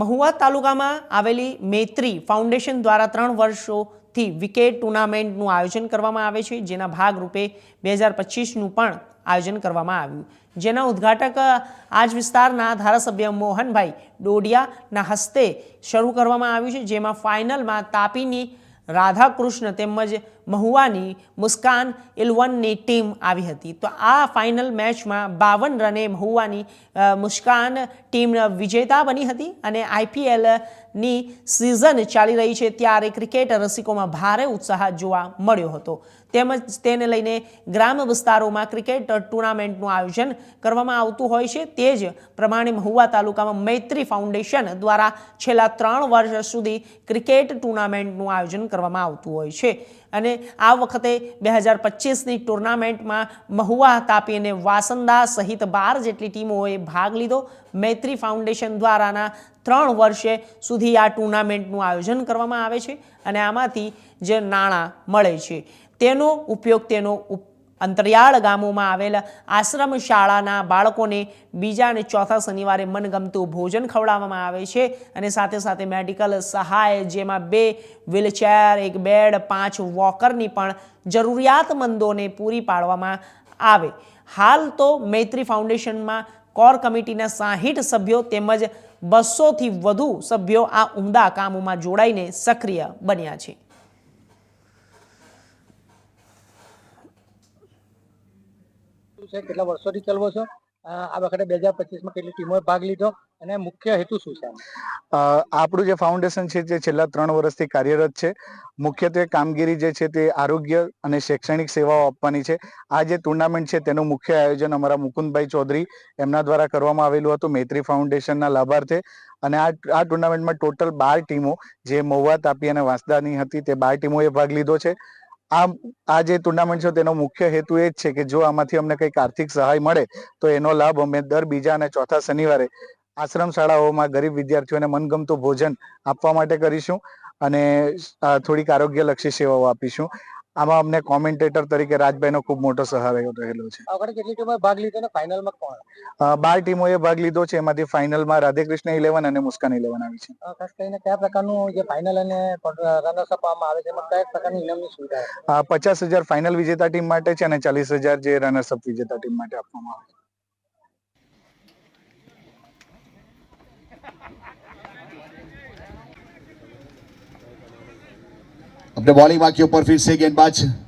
મહુવા તાલુકામાં આવેલી મૈત્રી ફાઉન્ડેશન દ્વારા ત્રણ વર્ષોથી વિકેટ ટુર્નામેન્ટનું આયોજન કરવામાં આવે છે, જેના ભાગરૂપે બે હજાર પચીસનું પણ આયોજન કરવામાં આવ્યું. જેના ઉદ્ઘાટક આજ વિસ્તારના ધારાસભ્ય મોહનભાઈ ડોડિયાના હસ્તે શરૂ કરવામાં આવ્યું છે, જેમાં ફાઇનલમાં તાપીની રાધાકૃષ્ણ તેમજ મહુવાની મુસ્કાન ઇલવનની ટીમ આવી હતી. તો આ ફાઇનલ મેચમાં બાવન રને મહુવાની મુસ્કાન ટીમ વિજેતા બની હતી અને આઈપીએલની સિઝન ચાલી રહી છે ત્યારે ક્રિકેટ રસિકોમાં ભારે ઉત્સાહ જોવા મળ્યો હતો. તેમજ તેને લઈને ગ્રામ વિસ્તારોમાં ક્રિકેટ ટુર્નામેન્ટનું આયોજન કરવામાં આવતું હોય છે. તે જ પ્રમાણે મહુવા તાલુકામાં મૈત્રી ફાઉન્ડેશન દ્વારા છેલ્લા ત્રણ વર્ષ સુધી ક્રિકેટ ટુર્નામેન્ટનું આયોજન કરવામાં આવતું હોય છે. અને આ વખતે બે હજાર પચીસની ટુર્નામેન્ટમાં મહુવા તાપી અને વાસંદા સહિત બાર જેટલી ટીમોએ ભાગ લીધો. મૈત્રી ફાઉન્ડેશન દ્વારાના ત્રણ વર્ષે સુધી આ ટુર્નામેન્ટનું આયોજન કરવામાં આવે છે અને આમાંથી જે નાણાં મળે છે તેનો ઉપયોગ તેનો ઉપ- અંતરિયાળ ગામોમાં આવેલ આશ્રમ શાળાના બાળકોને બીજા અને ચોથા શનિવારે મનગમતું ભોજન ખવડાવવામાં આવે છે અને સાથે સાથે મેડિકલ સહાય, જેમાં બે વ્હીલચેર, એક બેડ, પાંચ વોકરની પણ જરૂરિયાતમંદોને પૂરી પાડવામાં આવે. હાલ તો મૈત્રી ફાઉન્ડેશનમાં કોર કમિટીના સાહીઠ સભ્યો તેમજ બસોથી વધુ સભ્યો આ ઉમદા કામોમાં જોડાઈને સક્રિય બન્યા છે. શું છે, કેટલા વર્ષોથી ચલવો છો આ વખતે બે હજાર પચીસમાં કેટલી ટીમોએ ભાગ લીધો અને મુખ્ય હેતુ શું છે આપણું જે ફાઉન્ડેશન છે જે છેલ્લા ત્રણ વર્ષથી કાર્યરત છે. મુખ્યત્વે કામગીરી જે છે તે આરોગ્ય અને શૈક્ષણિક સેવાઓ આપવાની છે. આ જે ટુર્નામેન્ટ છે તેનું મુખ્ય આયોજન અમારા મુકુંદભાઈ ચૌધરી એમના દ્વારા કરવામાં આવેલું હતું, મૈત્રી ફાઉન્ડેશનના લાભાર્થે. અને આ આ ટુર્નામેન્ટમાં ટોટલ બાર ટીમો, જે મહુવા તાપી અને વાંસદાની હતી તે બાર ટીમોએ ભાગ લીધો છે. આ આ જે ટુર્નામેન્ટ છે તેનો મુખ્ય હેતુ એ જ છે કે જો આમાંથી અમને કંઈક આર્થિક સહાય મળે, તો એનો લાભ અમે દર બીજા અને ચોથા શનિવારે આશ્રમ શાળાઓમાં ગરીબ વિદ્યાર્થીઓને મનગમતું ભોજન આપવા માટે કરીશું અને થોડીક આરોગ્યલક્ષી સેવાઓ આપીશું. આમાં અમને કોમેન્ટેટર તરીકે રાજભાઈનો ખૂબ મોટો સહારો રહેલો છે. આગળ કેટલી ટીમોએ ભાગ લીધો અને ફાઇનલમાં કોણ? બાર ટીમોએ ભાગ લીધો છે. એમાંથી ફાઇનલમાં રાધેકૃષ્ણ ઇલેવન અને મુસ્કાન ઇલેવન આવી છે. ખાસ કરીને કયા પ્રકારનું જે ફાઇનલ અને રનર્સ અપવામાં આવે છે એમાં કયા પ્રકારની ઇનામની સુવિધા પચાસ હજાર ફાઇનલ વિજેતા ટીમ માટે છે અને ચાલીસ હજાર જે રનર્સ અપ વિજેતા ટીમ માટે આપવામાં આવે છે. अपने बॉलिंग मार्क के ऊपर फिर से गेंदबाज